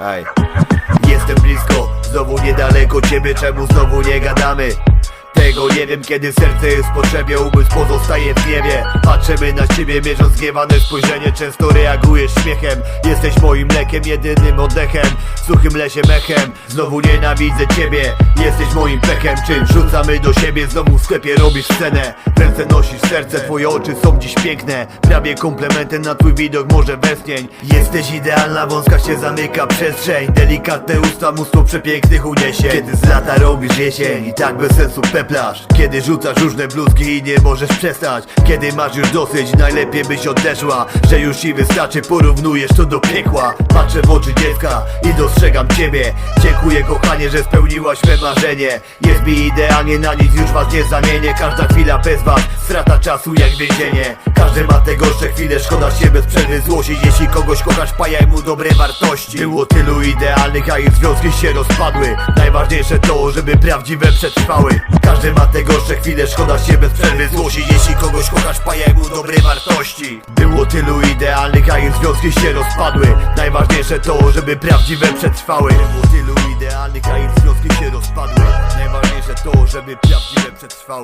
Aj. Jestem blisko, znowu niedaleko ciebie, czemu znowu nie gadamy? Tego nie wiem, kiedy serce jest w potrzebie, umysł pozostaje w niebie Patrzymy na ciebie, mierząc zgiewane spojrzenie. Często reagujesz śmiechem. Jesteś moim lekiem, jedynym oddechem. W suchym lesie mechem. Znowu nienawidzę ciebie. Jesteś moim pechem. Czym rzucamy do siebie, znowu w sklepie robisz scenę. Ręce nosisz serce, twoje oczy są dziś piękne. Prawie komplementem na twój widok, może westchnień. Jesteś idealna, wąska się zamyka przestrzeń. Delikatne usta, mnóstwo przepięknych uniesie Kiedy z lata robisz jesień i tak bez sensu Kiedy rzucasz różne bluzki i nie możesz przestać? Kiedy masz już dosyć, najlepiej byś odeszła Że już ci wystarczy, porównujesz to do piekła. Patrzę w oczy dziecka i dostrzegam ciebie. Dziękuję kochanie, że spełniłaś me marzenie. Jest mi idealnie, na nic już was nie zamienię. Każda chwila bez was, strata czasu jak więzienie Każdy ma te gorsze chwile, szkoda się bez przerwy złościć Jeśli kogoś kochasz, pajaj mu dobre wartości. Było tylu idealnych, a ich związki się rozpadły. Najważniejsze to, żeby prawdziwe przetrwały. Każdy ma te gorsze chwile, szkoda się bez przerwy złościć Jeśli kogoś kochasz, pajaj mu dobre wartości. Było tylu idealnych, a ich związki się rozpadły. Najważniejsze to, żeby prawdziwe przetrwały. Było tylu idealnych, a ich związki się rozpadły. Najważniejsze to, żeby prawdziwe przetrwały